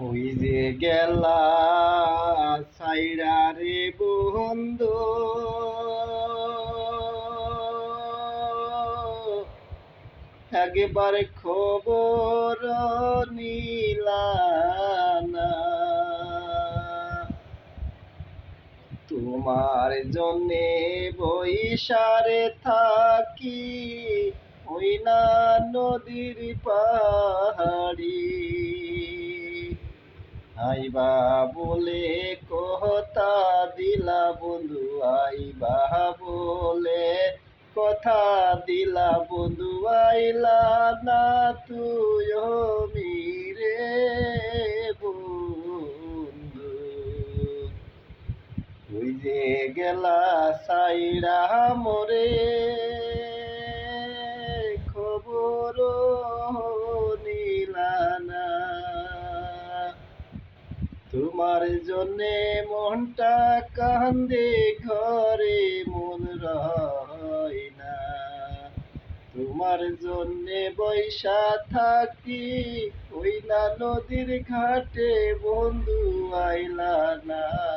ওই যে গেলা সাইরা রে বন্ধু। একবার খবর নিলানা তোমার জন্যে বৈশারে থাকি ওই না নদীর পাহাড়ি। আইবা বলে কথা দিলা বন্ধু, আইবা বলে কথা দিলা বন্ধু, আইলা না তুই মিরে বন্ধু। ওই যে গেলা সাইরা মরে খবর তোমার জন্যে মনটা কান্দে, ঘরে মন রয় না। তোমার জন্যে বৈশা থাকি, ওই না নদীর ঘাটে বন্ধু আইলা না।